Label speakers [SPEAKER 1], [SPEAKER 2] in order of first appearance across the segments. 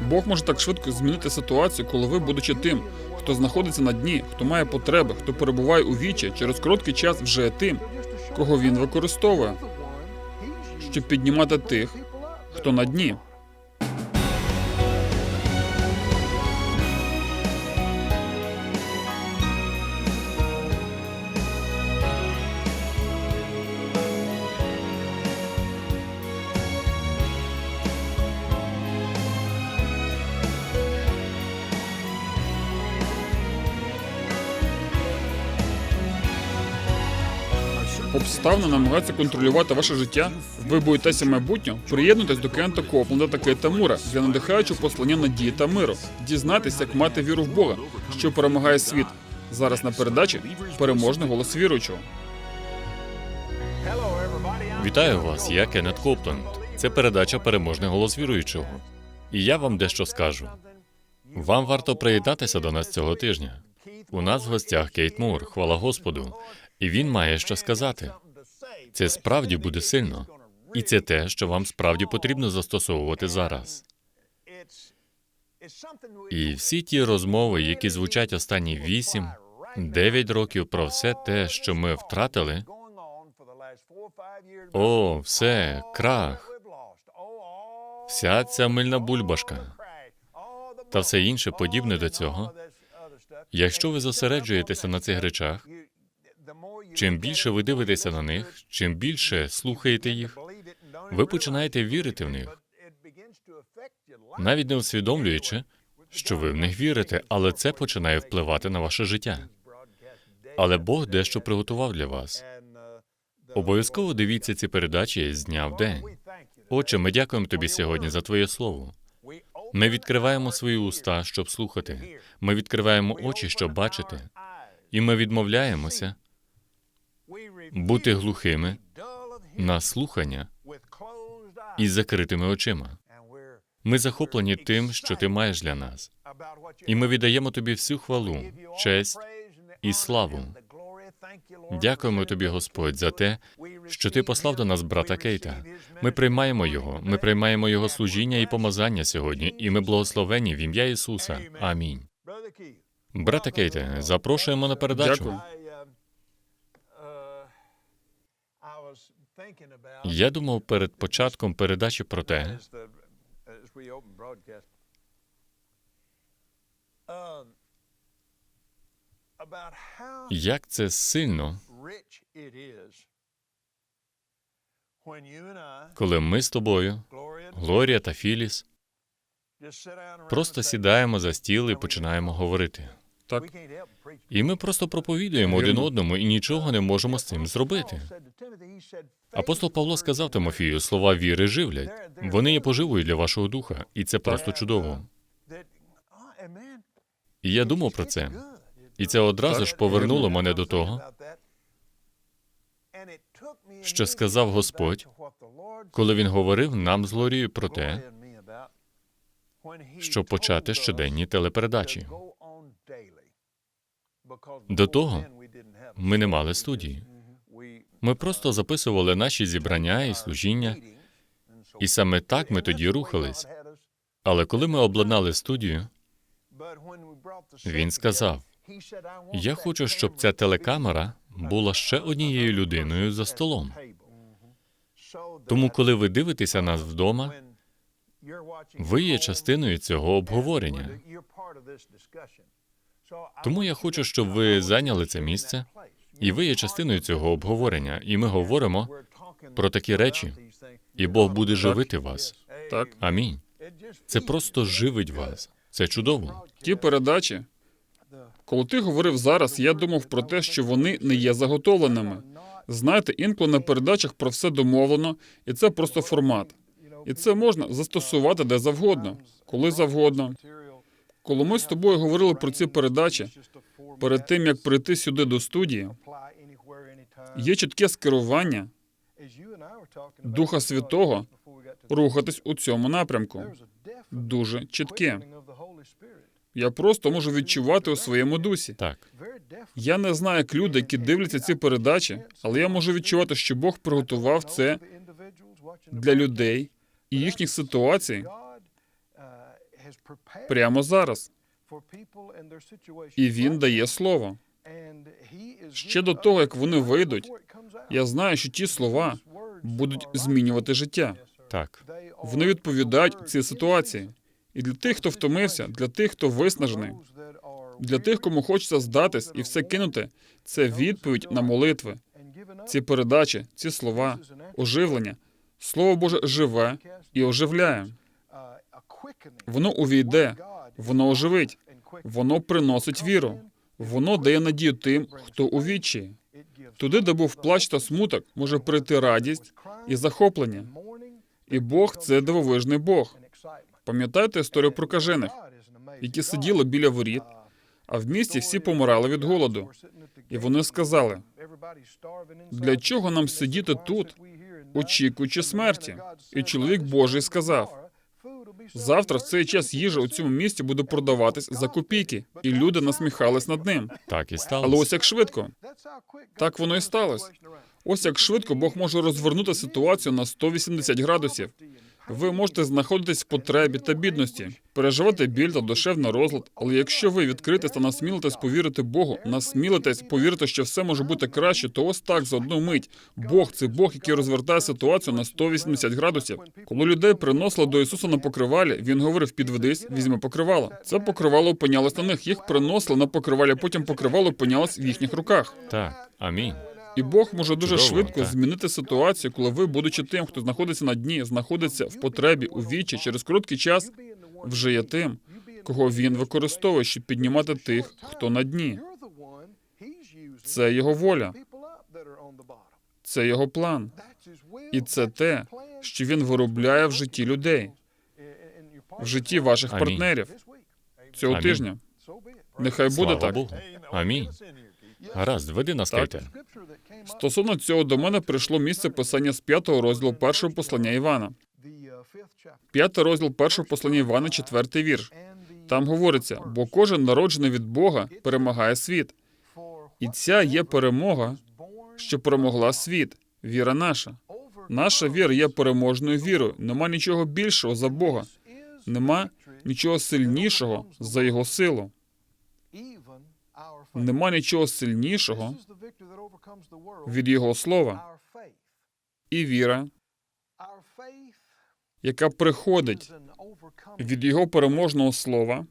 [SPEAKER 1] Бог може так швидко змінити ситуацію, коли ви, будучи тим, хто знаходиться на дні, хто має потреби, хто перебуває у вічі, через короткий час вже тим, кого він використовує, щоб піднімати тих, хто на дні. Обставини намагаються контролювати ваше життя. Ви боїтеся майбутнього. Приєднуйтесь до Кента Копланда та Кейта Мура для надихаючого послання надії та миру. Дізнайтесь, як мати віру в Бога, що перемагає світ. Зараз на передачі переможний голос віруючого.
[SPEAKER 2] Вітаю вас, я Кеннет Копленд. Це передача Переможний голос віруючого. І я вам дещо скажу. Вам варто приєднатися до нас цього тижня. У нас в гостях Кейт Мур, хвала Господу, і він має що сказати. Це справді буде сильно, і це те, що вам справді потрібно застосовувати зараз. І всі ті розмови, які звучать останні вісім, дев'ять років про все те, що ми втратили, о, все, крах, вся ця мильна бульбашка та все інше подібне до цього. Якщо ви зосереджуєтеся на цих речах, чим більше ви дивитеся на них, чим більше слухаєте їх, ви починаєте вірити в них, навіть не усвідомлюючи, що ви в них вірите, але це починає впливати на ваше життя. Але Бог дещо приготував для вас. Обов'язково дивіться ці передачі з дня в день. Отче, ми дякуємо тобі сьогодні за твоє слово. Ми відкриваємо свої уста, щоб слухати. Ми відкриваємо очі, щоб бачити. І ми відмовляємося бути глухими на слухання із закритими очима. Ми захоплені тим, що ти маєш для нас, і ми віддаємо тобі всю хвалу, честь і славу. Дякуємо тобі, Господь, за те, що ти послав до нас брата Кейта. Ми приймаємо його, ми приймаємо його служіння і помазання сьогодні, і ми благословені в ім'я Ісуса. Амінь. Брате Кейте, запрошуємо на передачу.
[SPEAKER 1] Дякую.
[SPEAKER 2] Я думав перед початком передачі про те, як це сильно, коли ми з тобою, Глорія та Філіс, просто сідаємо за стіл і починаємо говорити.
[SPEAKER 1] Так,
[SPEAKER 2] І ми просто проповідуємо один одному і нічого не можемо з цим зробити. Апостол Павло сказав Тимофію, слова віри живлять. Вони є поживою для вашого духа, і це просто чудово. І я думав про це. І це одразу ж повернуло мене до того, що сказав Господь, коли він говорив нам з Глорією про те, що почати щоденні телепередачі. До того ми не мали студії. Ми просто записували наші зібрання і служіння, і саме так ми тоді рухались. Але коли ми обладнали студію, він сказав: Я хочу, щоб ця телекамера була ще однією людиною за столом. Тому, коли ви дивитеся нас вдома, ви є частиною цього обговорення. Тому я хочу, щоб ви зайняли це місце, і ви є частиною цього обговорення. І ми говоримо про такі речі, і Бог буде живити вас.
[SPEAKER 1] так.
[SPEAKER 2] Амінь. Це просто живить вас. Це чудово.
[SPEAKER 1] Ті передачі, коли ти говорив зараз, я думав про те, що вони не є заготовленими. Знаєте, інколи на передачах про все домовлено, і це просто формат. І це можна застосувати де завгодно, коли завгодно. Коли ми з тобою говорили про ці передачі, перед тим як прийти сюди до студії, є чітке скерування Духа Святого рухатись у цьому напрямку. Дуже чітке. Я просто можу відчувати у своєму дусі.
[SPEAKER 2] Так,
[SPEAKER 1] Я не знаю, як люди, які дивляться ці передачі, але я можу відчувати, що Бог приготував це для людей і їхніх ситуацій. Прямо зараз. І він дає слово.
[SPEAKER 3] Ще до того, як вони вийдуть,
[SPEAKER 1] Я знаю, що ті слова будуть змінювати життя.
[SPEAKER 2] Так,
[SPEAKER 1] Вони відповідають цій ситуації. І для тих, хто втомився, для тих, хто виснажений, для тих, кому хочеться здатись і все кинути, це відповідь на молитви. Ці передачі, ці слова, оживлення. Слово Боже живе і оживляє. Воно увійде, воно оживить, воно приносить віру, воно дає надію тим, хто у відчаї. Туди, де був плач та смуток, може прийти радість і захоплення. І Бог це дивовижний Бог. Пам'ятаєте історію про кажених, які сиділи біля воріт, а в місті всі помирали від голоду. І вони сказали:
[SPEAKER 3] для чого нам сидіти тут, очікуючи смерті? І чоловік Божий сказав:
[SPEAKER 1] завтра в цей час їжа у цьому місті буде продаватись за копійки, і люди насміхались над ним.
[SPEAKER 2] так і
[SPEAKER 1] Але ось як швидко,
[SPEAKER 3] Так воно і сталося.
[SPEAKER 1] ось як швидко Бог може розвернути ситуацію на 180 градусів. Ви можете знаходитись в потребі та бідності, переживати біль та душевний розлад. Але якщо ви відкритесь та насмілитесь повірити Богу, насмілитесь повірити, що все може бути краще, то ось так за одну мить. Бог це Бог, який розвертає ситуацію на 180 градусів. Коли людей приносили до Ісуса на покривалі, він говорив: підведись, візьми покривало. Це покривало опинялось на них. Їх приносили на покривалі, потім покривало опинялось в їхніх руках.
[SPEAKER 2] Так, амінь.
[SPEAKER 1] І Бог може дуже
[SPEAKER 2] Чудово,
[SPEAKER 1] швидко
[SPEAKER 2] так.
[SPEAKER 1] змінити ситуацію, коли ви, будучи тим, хто знаходиться на дні, знаходиться в потребі у вічі, через короткий час вже є тим, кого він використовує, щоб піднімати тих, хто на дні. Це його воля, це його план, і це те, що він виробляє в житті людей, в житті ваших
[SPEAKER 2] Амінь.
[SPEAKER 1] партнерів цього
[SPEAKER 2] Амінь.
[SPEAKER 1] тижня. Нехай буде
[SPEAKER 2] Слава
[SPEAKER 1] так.
[SPEAKER 2] Богу. Амінь. Гаразд, веди нас. Кейте.
[SPEAKER 1] Стосовно цього до мене прийшло місце писання з п'ятого розділу першого послання Івана. П'ятий розділ першого послання Івана, четвертий вірш. Там говориться: бо кожен народжений від Бога перемагає світ, і ця є перемога, що перемогла світ. Віра наша. Наша віра є переможною вірою. Нема нічого більшого за Бога. Нема нічого сильнішого за його силу. Нема нічого сильнішого від його слова. І віра, яка приходить від його переможного слова,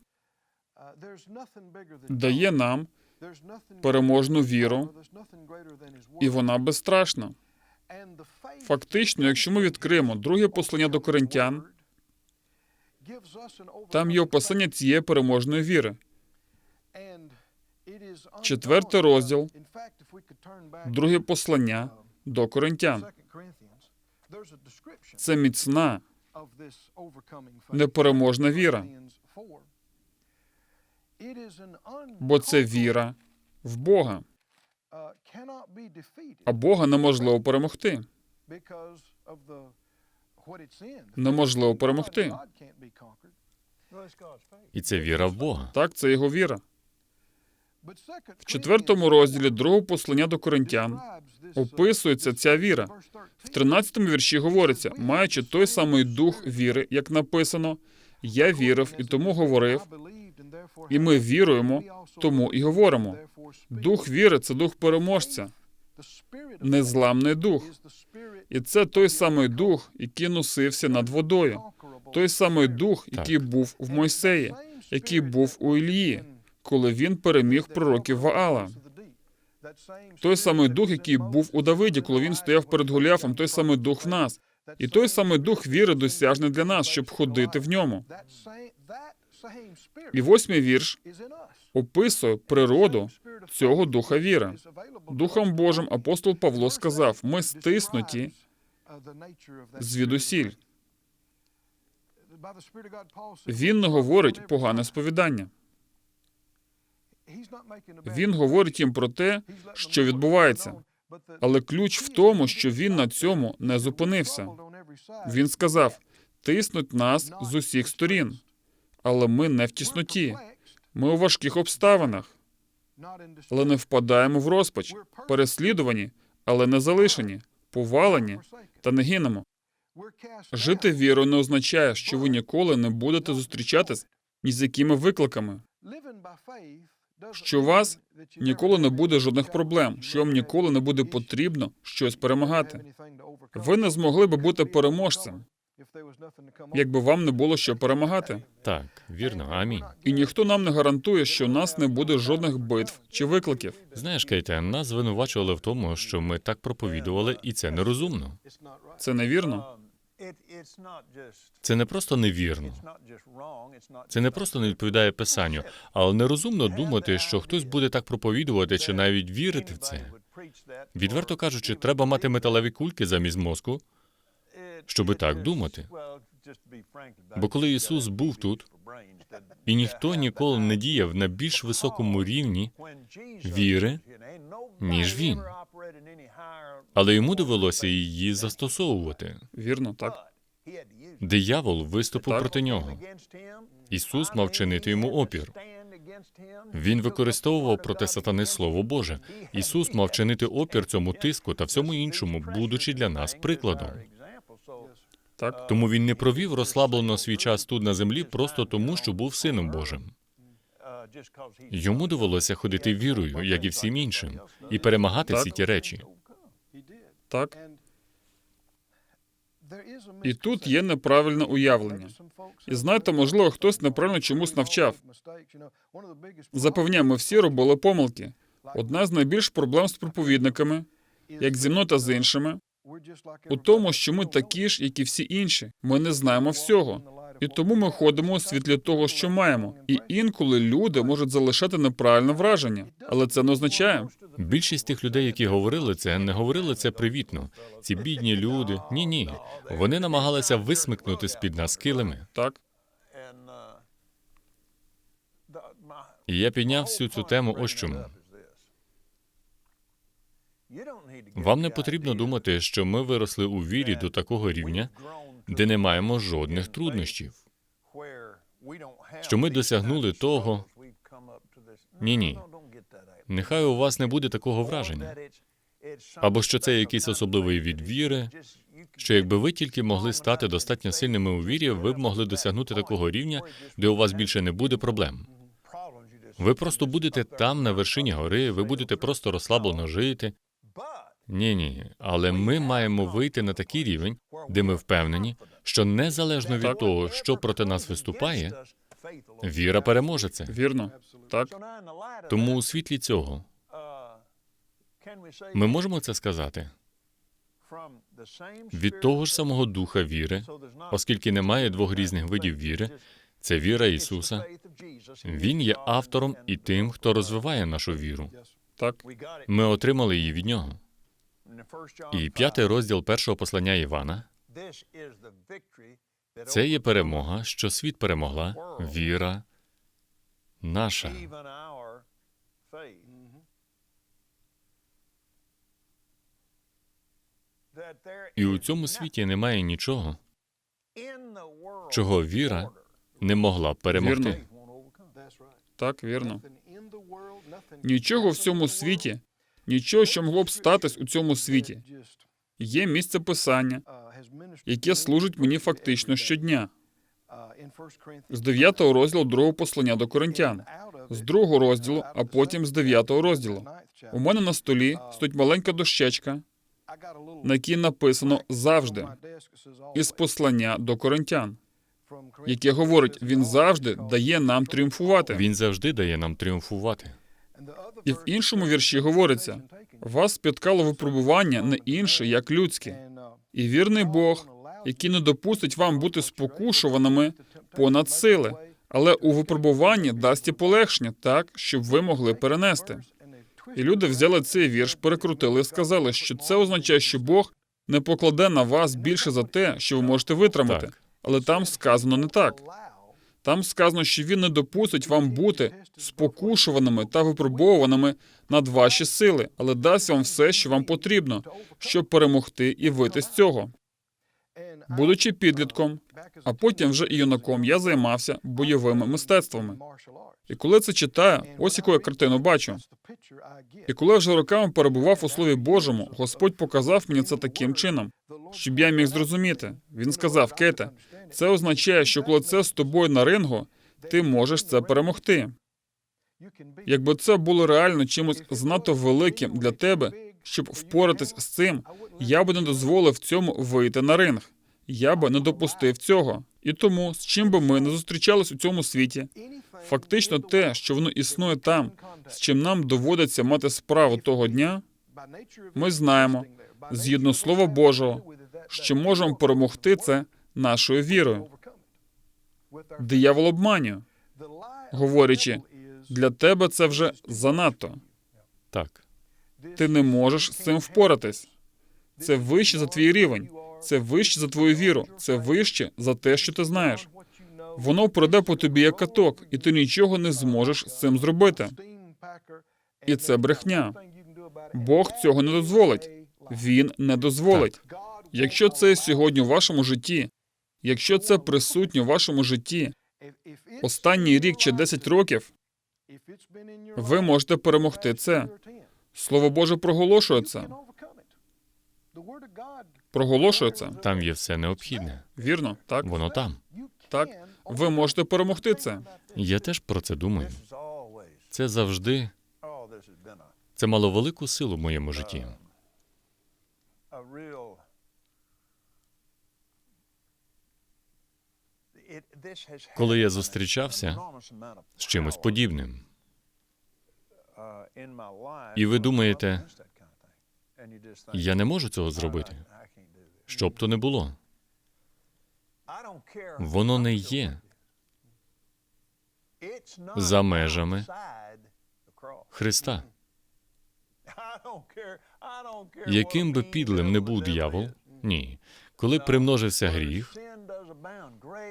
[SPEAKER 1] дає нам переможну віру, і вона безстрашна. Фактично, якщо ми відкриємо друге послання до коринтян, там є описання цієї переможної віри.
[SPEAKER 3] Четвертий розділ,
[SPEAKER 1] Друге послання до коринтян. Це міцна, непереможна віра, бо це віра в Бога. А Бога неможливо перемогти. Неможливо перемогти.
[SPEAKER 2] І це віра в Бога.
[SPEAKER 1] Так, це його віра. В четвертому розділі другого послання до коринтян описується ця віра. В 13-му вірші говориться, маючи той самий дух віри, як написано, я вірив і тому говорив, і ми віруємо, тому і говоримо. Дух віри це дух переможця, незламний дух. І це той самий дух, який носився над водою, той самий дух, який був в Мойсеї, який був у Ілії, коли він переміг пророків Ваала. Той самий дух, який був у Давиді, коли він стояв перед Голіафом, той самий дух в нас. І той самий дух віри досяжний для нас, щоб ходити в ньому. І восьмий вірш описує природу цього духа віри. Духом Божим апостол Павло сказав: ми стиснуті звідусіль. Він не говорить погане сповідання. Він говорить їм про те, що відбувається. Але ключ в тому, що він на цьому не зупинився. Він сказав: тиснуть нас з усіх сторін, але ми не в тісноті. Ми у важких обставинах, але не впадаємо в розпач, переслідувані, але не залишені, повалені та не гинемо. Жити вірою не означає, що ви ніколи не будете зустрічатись ні з якими викликами,
[SPEAKER 3] що у вас ніколи не буде жодних проблем, що вам ніколи не буде потрібно щось перемагати.
[SPEAKER 1] ви не змогли би бути переможцем, якби вам не було що перемагати.
[SPEAKER 2] Так, вірно, амінь.
[SPEAKER 1] І ніхто нам не гарантує, що у нас не буде жодних битв чи викликів.
[SPEAKER 2] Знаєш, Кейте, нас звинувачували в тому, що ми так проповідували, і це нерозумно.
[SPEAKER 1] Це невірно.
[SPEAKER 2] Це не просто невірно. Це не просто не відповідає писанню, але нерозумно думати, що хтось буде так проповідувати чи навіть вірити в це. Відверто кажучи, треба мати металеві кульки замість мозку, щоби так думати. Бо коли Ісус був тут, і ніхто ніколи не діяв на більш високому рівні віри, ніж він. Але йому довелося її застосовувати.
[SPEAKER 1] Вірно, так.
[SPEAKER 2] Диявол виступив
[SPEAKER 1] Так.
[SPEAKER 2] проти нього. Ісус мав чинити йому опір. Він використовував проти сатани Слово Боже. Ісус мав чинити опір цьому тиску та всьому іншому, будучи для нас прикладом.
[SPEAKER 1] Так,
[SPEAKER 2] Тому він не провів розслаблено свій час тут на землі просто тому, що був сином Божим. Йому довелося ходити вірою, як і всім іншим, і перемагати
[SPEAKER 1] Так.
[SPEAKER 2] всі ті речі.
[SPEAKER 1] так. І тут є неправильне уявлення. І знаєте, можливо, хтось неправильно чомусь навчав. Запевняю, ми всі робили помилки. Одна з найбільш проблем з проповідниками, як зі мною та з іншими, у тому, що ми такі ж, як і всі інші. Ми не знаємо всього. І тому ми ходимо у світлі того, що маємо. І інколи люди можуть залишати неправильне враження, але це не означає.
[SPEAKER 2] Більшість тих людей, які говорили це, не говорили це привітно. Ці бідні люди. Ні, ні. Вони намагалися висмикнути з під нас килими.
[SPEAKER 1] Так,
[SPEAKER 2] І я підняв всю цю тему ось чому. Вам не потрібно думати, що ми виросли у вірі до такого рівня, де не маємо жодних труднощів.
[SPEAKER 3] що ми досягнули того.
[SPEAKER 2] Ні-ні. Нехай у вас не буде такого враження. Або що це якийсь особливий від віри, що якби ви тільки могли стати достатньо сильними у вірі, ви б могли досягнути такого рівня, де у вас більше не буде проблем. Ви просто будете там на вершині гори, ви будете просто розслаблено жити. Ні, ні, але ми маємо вийти на такий рівень, де ми впевнені, що незалежно від того, що проти нас виступає, віра переможе це.
[SPEAKER 1] вірно. Так,
[SPEAKER 2] Тому у світлі цього ми можемо це сказати від того ж самого духа віри, оскільки немає двох різних видів віри. Це віра Ісуса. Він є автором і тим, хто розвиває нашу віру.
[SPEAKER 1] так,
[SPEAKER 2] Ми отримали її від нього. І п'ятий розділ першого послання Івана це є перемога, що світ перемогла, віра наша. І у цьому світі немає нічого, чого віра не могла б перемогти.
[SPEAKER 1] Вірно. так, вірно. Нічого в цьому світі, нічого, що могло б статись у цьому світі. Є місце писання, яке служить мені фактично щодня. З 9 розділу другого послання до коринтян, з другого розділу, а потім з 9 розділу. У мене на столі стоїть маленька дощечка, на якій написано завжди із послання до коринтян, яке говорить, він завжди дає нам тріумфувати.
[SPEAKER 2] Він завжди дає нам тріумфувати.
[SPEAKER 1] І в іншому вірші говориться: вас спіткало випробування не інше, як людське, і вірний Бог, який не допустить вам бути спокушуваними понад сили, але у випробуванні дасть і полегшення так, щоб ви могли перенести. І люди взяли цей вірш, перекрутили і сказали, що це означає, що Бог не покладе на вас більше за те, що ви можете витримати. Але там сказано не так. Там сказано, що він не допустить вам бути спокушуваними та випробовуваними над ваші сили, але дасть вам все, що вам потрібно, щоб перемогти і вийти з цього. Будучи підлітком, а потім вже і юнаком, я займався бойовими мистецтвами. І коли це читаю, ось яку я картину бачу. І коли вже роками перебував у Слові Божому, Господь показав мені це таким чином, щоб я міг зрозуміти. Він сказав: Кейте, це означає, що коли це з тобою на рингу, ти можеш це перемогти. Якби це було реально чимось занадто великим для тебе, щоб впоратись з цим, я би не дозволив цьому вийти на ринг. Я би не допустив цього. І тому, з чим би ми не зустрічались у цьому світі, фактично те, що воно існує там, з чим нам доводиться мати справу того дня, ми знаємо, згідно Слова Божого, що можемо перемогти це нашою вірою. Диявол обманює, говорячи, для тебе це вже занадто.
[SPEAKER 2] Так.
[SPEAKER 1] Ти не можеш з цим впоратись. Це вище за твій рівень, це вище за твою віру, це вище за те, що ти знаєш. Воно пройде по тобі як каток, і ти нічого не зможеш з цим зробити. І це брехня. Бог цього не дозволить. Він не дозволить. Якщо це сьогодні в вашому житті, якщо це присутнє в вашому житті останній рік чи 10 років, ви можете перемогти це. Слово Боже проголошує це. Проголошує це.
[SPEAKER 2] Там є все необхідне.
[SPEAKER 1] Вірно, так?
[SPEAKER 2] Воно там.
[SPEAKER 1] Так. Ви можете перемогти це.
[SPEAKER 2] Я теж про це думаю. Це завжди це мало велику силу в моєму житті.
[SPEAKER 4] Коли я зустрічався
[SPEAKER 2] З чимось подібним.
[SPEAKER 4] і ви думаєте,
[SPEAKER 2] Я не можу цього зробити. Що б то не було.
[SPEAKER 4] воно не є
[SPEAKER 2] За межами Христа. Яким би підлим не був диявол, ні. Коли примножився гріх,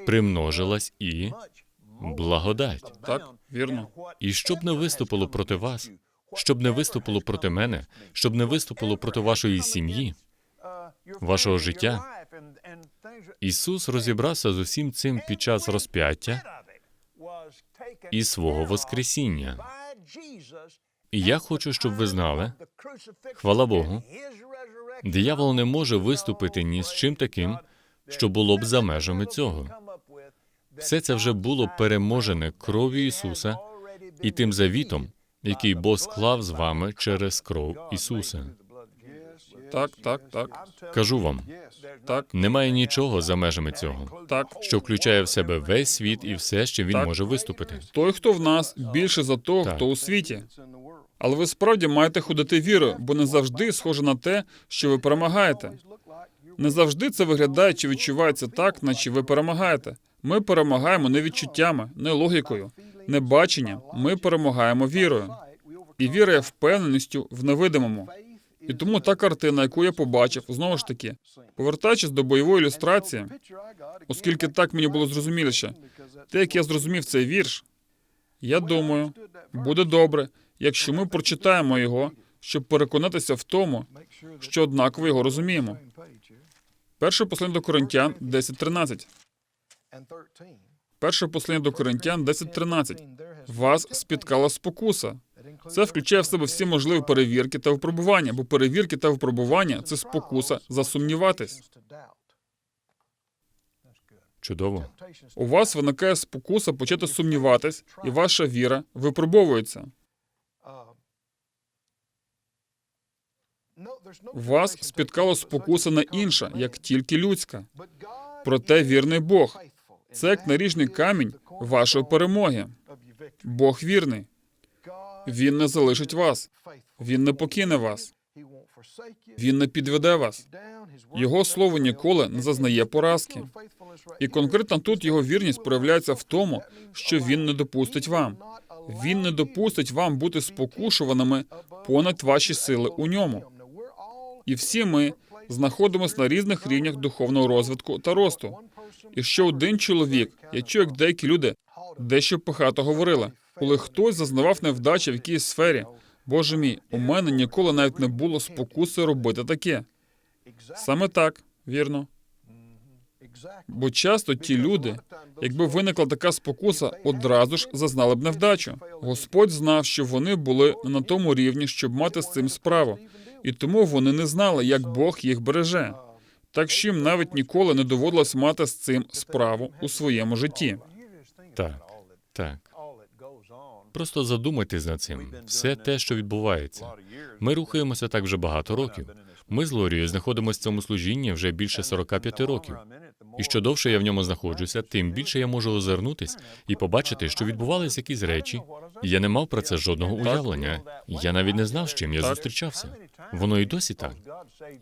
[SPEAKER 2] примножилась і благодать.
[SPEAKER 1] Так, вірно.
[SPEAKER 2] І щоб не виступило проти вас, щоб не виступило проти мене, щоб не виступило проти вашої сім'ї, вашого життя, Ісус розібрався з усім цим під час розп'яття і свого Воскресіння. І я хочу, щоб ви знали, хвала Богу, диявол не може виступити ні з чим таким, що було б за межами цього. Все це вже було переможене кров'ю Ісуса і тим завітом, який Бог склав з вами через кров Ісуса.
[SPEAKER 1] Так, так, так,
[SPEAKER 2] Кажу вам,
[SPEAKER 1] так,
[SPEAKER 2] немає нічого за межами цього,
[SPEAKER 1] так.
[SPEAKER 2] що включає в себе весь світ і все, що він
[SPEAKER 1] Так.
[SPEAKER 2] може виступити.
[SPEAKER 1] Той, хто в нас, більше за того,
[SPEAKER 2] Так.
[SPEAKER 1] хто у світі. Але ви справді маєте ходити вірою, бо не завжди схоже на те, що ви перемагаєте. Не завжди це виглядає чи відчувається так, наче ви перемагаєте. Ми перемагаємо не відчуттями, не логікою, не баченням. Ми перемагаємо вірою. І віра є впевненістю в невидимому. І тому та картина, яку я побачив, знову ж таки, повертаючись до бойової ілюстрації, оскільки так мені було зрозуміліше, те, як я зрозумів цей вірш, я думаю, буде добре, якщо ми прочитаємо його, щоб переконатися в тому, що однаково його розуміємо. Перше послання до Коринтян 10.13. Перше послання до Коринтян 10.13. Вас спіткала спокуса. Це включає в себе всі можливі перевірки та випробування, бо перевірки та випробування це спокуса засумніватись.
[SPEAKER 2] Чудово.
[SPEAKER 1] У вас виникає спокуса почати сумніватись, і ваша віра випробовується. Вас спіткала спокуса не інша, як тільки людська. Проте вірний Бог. Це як наріжний камінь вашої перемоги. Бог вірний. Він не залишить вас. Він не покине вас. Він не підведе вас. Його слово ніколи не зазнає поразки. І конкретно тут його вірність проявляється в тому, що він не допустить вам. Він не допустить вам бути спокушуваними понад ваші сили у ньому. І всі ми знаходимося на різних рівнях духовного розвитку та росту. І що один чоловік, я чую, як деякі люди дещо пихато говорили, коли хтось зазнавав невдачі в якійсь сфері. Боже мій, у мене ніколи навіть не було спокуси робити таке. Саме так, вірно. Бо часто ті люди, якби виникла така спокуса, одразу ж зазнали б невдачу. Господь знав, що вони були на тому рівні, щоб мати з цим справу, і тому вони не знали, як Бог їх береже. Так що їм навіть ніколи не доводилось мати з цим справу у своєму житті.
[SPEAKER 2] Так, так. Просто задумайтесь над цим. Все те, що відбувається. Ми рухаємося так вже багато років. Ми з Лорією знаходимося в цьому служінні вже більше 45 років. І що довше я в ньому знаходжуся, тим більше я можу озирнутись і побачити, що відбувалися якісь речі. Я не мав про це жодного уявлення. Я навіть не знав, з чим я зустрічався. Воно і досі так.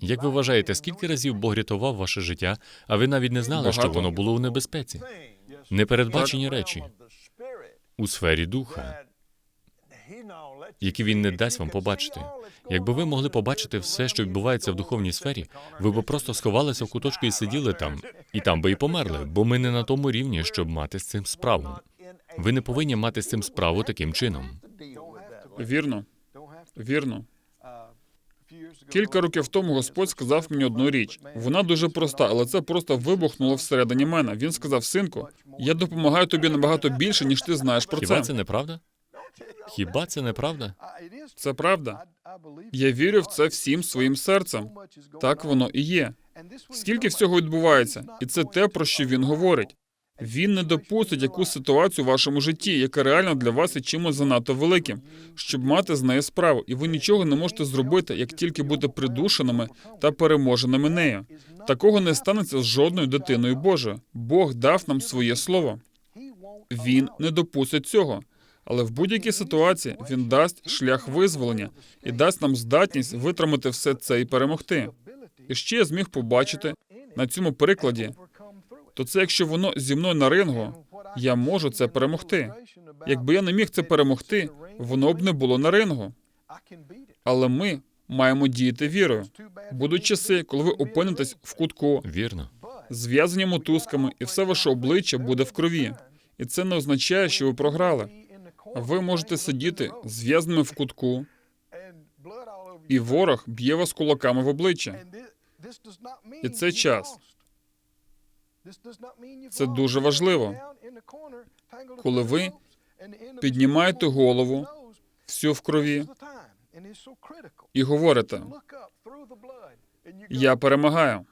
[SPEAKER 2] Як ви вважаєте, скільки разів Бог рятував ваше життя, а ви навіть не знали, що воно було у небезпеці? Непередбачені речі у сфері духа, які він не дасть вам побачити. Якби ви могли побачити все, що відбувається в духовній сфері, ви б просто сховалися в куточку і сиділи там, і там би і померли, бо ми не на тому рівні, щоб мати з цим справу. Ви не повинні мати з цим справу таким чином.
[SPEAKER 1] Вірно, вірно. Кілька років тому Господь сказав мені одну річ. Вона дуже проста, але це просто вибухнуло всередині мене. Він сказав: синку, я допомагаю тобі набагато більше, ніж ти знаєш про
[SPEAKER 2] Хіба
[SPEAKER 1] це.
[SPEAKER 2] це не правда? Хіба це не правда?
[SPEAKER 1] Це правда. Я вірю в це всім своїм серцем. Так воно і є. Скільки всього відбувається, і це те, про що він говорить. Він не допустить якусь ситуацію у вашому житті, яка реально для вас є чимось занадто великим, щоб мати з нею справу, і ви нічого не можете зробити, як тільки бути придушеними та переможеними нею. Такого не станеться з жодною дитиною Божою. Бог дав нам своє слово. Він не допустить цього. Але в будь-якій ситуації він дасть шлях визволення і дасть нам здатність витримати все це і перемогти. І ще я зміг побачити на цьому прикладі, то це якщо воно зі мною на рингу, я можу це перемогти. Якби я не міг це перемогти, воно б не було на рингу. Але ми маємо діяти вірою. Будуть часи, коли ви опинитесь в кутку,
[SPEAKER 2] Вірно.
[SPEAKER 1] зв'язані мотузками, і все ваше обличчя буде в крові. І це не означає, що ви програли. Ви можете сидіти зв'язаними в кутку, і ворог б'є вас кулаками в обличчя.
[SPEAKER 5] І це час.
[SPEAKER 1] Це дуже важливо.
[SPEAKER 5] Коли ви
[SPEAKER 1] Піднімаєте голову, всю в крові, і говорите: Я перемагаю.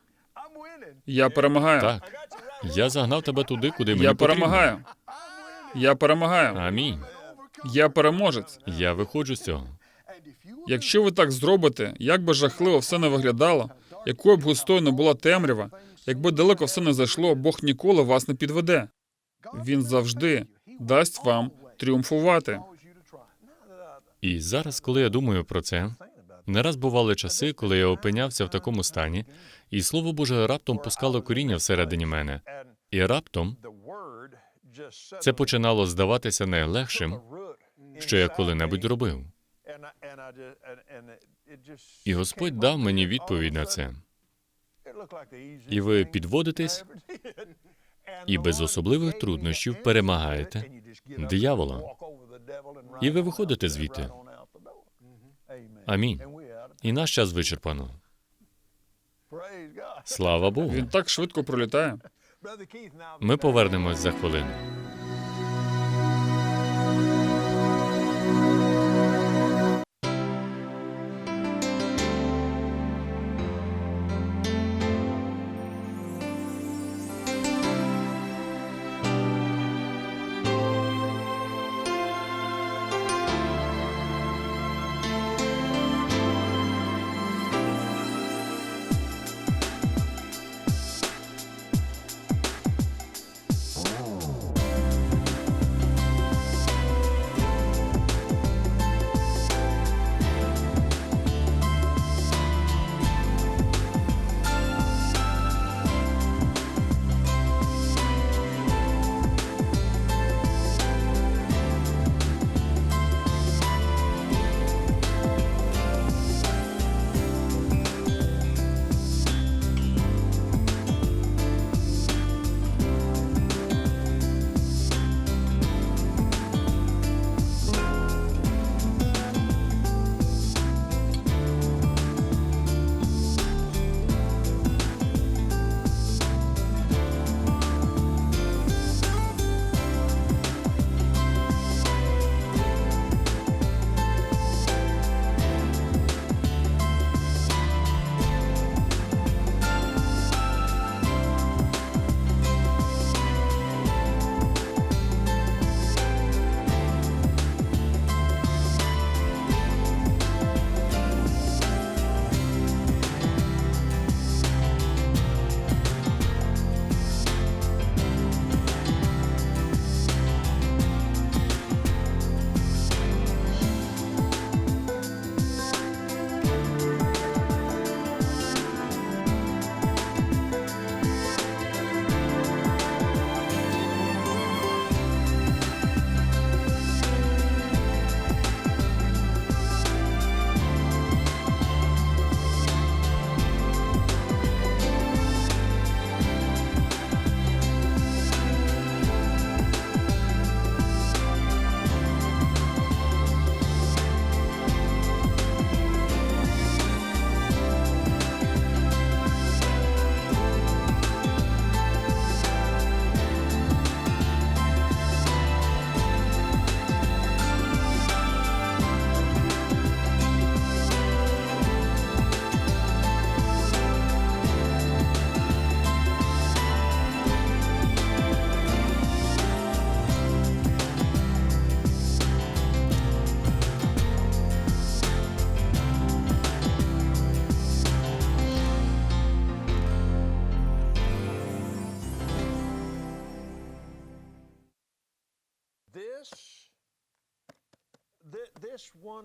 [SPEAKER 1] Я перемагаю.
[SPEAKER 2] Так. Я загнав тебе туди, куди мені
[SPEAKER 1] Я
[SPEAKER 2] потрібно.
[SPEAKER 1] перемагаю. Я перемагаю.
[SPEAKER 2] Амінь.
[SPEAKER 1] Я переможець.
[SPEAKER 2] Я виходжу з цього.
[SPEAKER 1] Якщо ви так зробите, як би жахливо все не виглядало, якою б густою не була темрява, якби далеко все не зайшло, Бог ніколи вас не підведе. Він завжди дасть вам тріумфувати.
[SPEAKER 2] І зараз, коли я думаю про це, не раз бували часи, коли я опинявся в такому стані, і слово Боже раптом пускало коріння всередині мене. І раптом це починало здаватися найлегшим, що я коли-небудь робив. І Господь дав мені відповідь на це. І ви підводитесь і без особливих труднощів перемагаєте диявола. І ви виходите звідти. Амінь. І наш час вичерпано. Слава Богу.
[SPEAKER 1] Він так швидко пролітає.
[SPEAKER 2] Ми повернемось за хвилину.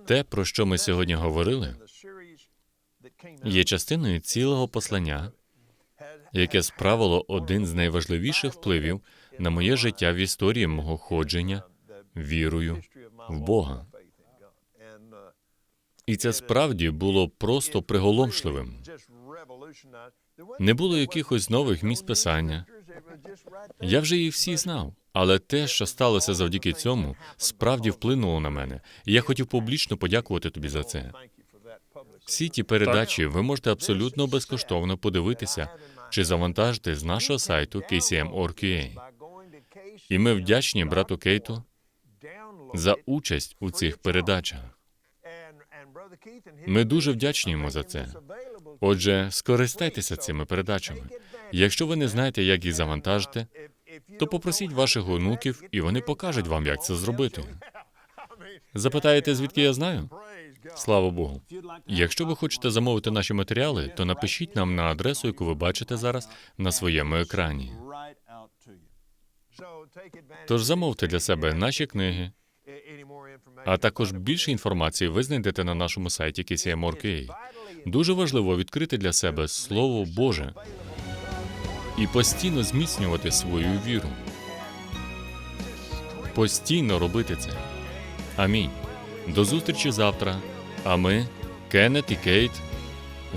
[SPEAKER 2] Те, про що ми сьогодні говорили, є частиною цілого послання, яке справило один з найважливіших впливів на моє життя в історії мого ходження вірою в Бога. І це справді було просто приголомшливим. Не було якихось нових місць писання. Я вже їх всі знав. Але те, що сталося завдяки цьому, справді вплинуло на мене. І я хотів публічно подякувати тобі за це. Всі ті передачі ви можете абсолютно безкоштовно подивитися чи завантажити з нашого сайту KCM.org.ua. І ми вдячні брату Кейту за участь у цих передачах. Ми дуже вдячні йому за це. Отже, скористайтеся цими передачами. Якщо ви не знаєте, як їх завантажити, то попросіть ваших онуків, і вони покажуть вам, як це зробити. Запитаєте, звідки я знаю? Слава Богу. Якщо ви хочете замовити наші матеріали, то напишіть нам на адресу, яку ви бачите зараз на своєму екрані. Тож замовте для себе наші книги, а також більше інформації ви знайдете на нашому сайті KCM.org.ua. Дуже важливо відкрити для себе Слово Боже і постійно зміцнювати свою віру. Постійно робити це. Амінь. До зустрічі завтра. А ми, Кеннет і Кейт,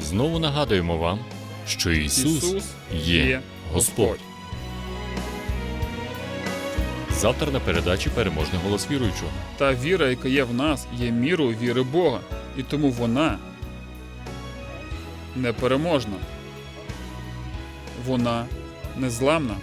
[SPEAKER 2] знову нагадуємо вам, що Ісус,
[SPEAKER 1] Ісус
[SPEAKER 2] є.
[SPEAKER 1] Господь.
[SPEAKER 2] Завтра на передачі переможний голос віруючого.
[SPEAKER 1] Та віра, яка є в нас, є мірою віри Бога, і тому вона непереможна. Вона незламна.